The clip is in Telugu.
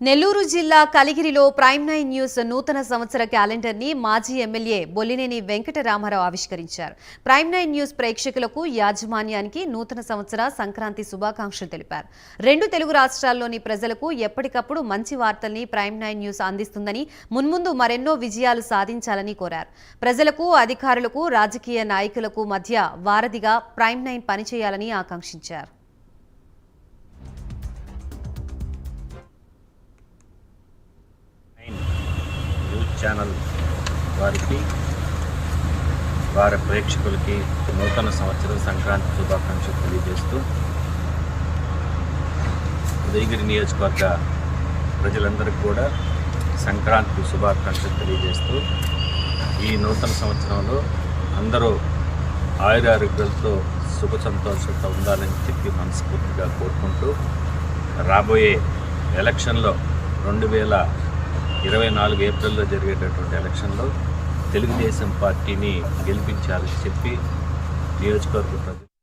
నెల్లూరు జిల్లా కలిగిరిలో ప్రైమ్ నైన్ న్యూస్ నూతన సంవత్సర క్యాలెండర్ని మాజీ ఎమ్మెల్యే బొల్లినేని వెంకటరామారావు ఆవిష్కరించారు. ప్రైమ్ నైన్ న్యూస్ ప్రేక్షకులకు యాజమాన్యానికి నూతన సంవత్సర సంక్రాంతి శుభాకాంక్షలు తెలిపారు. రెండు తెలుగు రాష్ట్రాల్లోని ప్రజలకు ఎప్పటికప్పుడు మంచి వార్తల్ని ప్రైమ్ నైన్ న్యూస్ అందిస్తుందని మున్ముందు మరెన్నో విజయాలు సాధించాలని కోరారు. ప్రజలకు అధికారులకు రాజకీయ నాయకులకు మధ్య వారధిగా ప్రైమ్ నైన్ పనిచేయాలని ఆకాంక్షించారు. ఛానల్ వారికి వారి ప్రేక్షకులకి నూతన సంవత్సరం సంక్రాంతి శుభాకాంక్షలు తెలియజేస్తూ ఉదయగిరి నియోజకవర్గ ప్రజలందరికీ కూడా సంక్రాంతి శుభాకాంక్షలు తెలియజేస్తూ ఈ నూతన సంవత్సరంలో అందరూ ఆయురారోగ్యాలతో సుఖ సంతోషంతో ఉండాలని చెప్పి మనస్ఫూర్తిగా కోరుకుంటూ రాబోయే ఎలక్షన్లో రెండు వేల ఇరవై నాలుగు ఏప్రిల్లో జరిగేటటువంటి ఎలక్షన్లో తెలుగుదేశం పార్టీని గెలిపించాలని చెప్పి నియోజకవర్గ ప్రజలు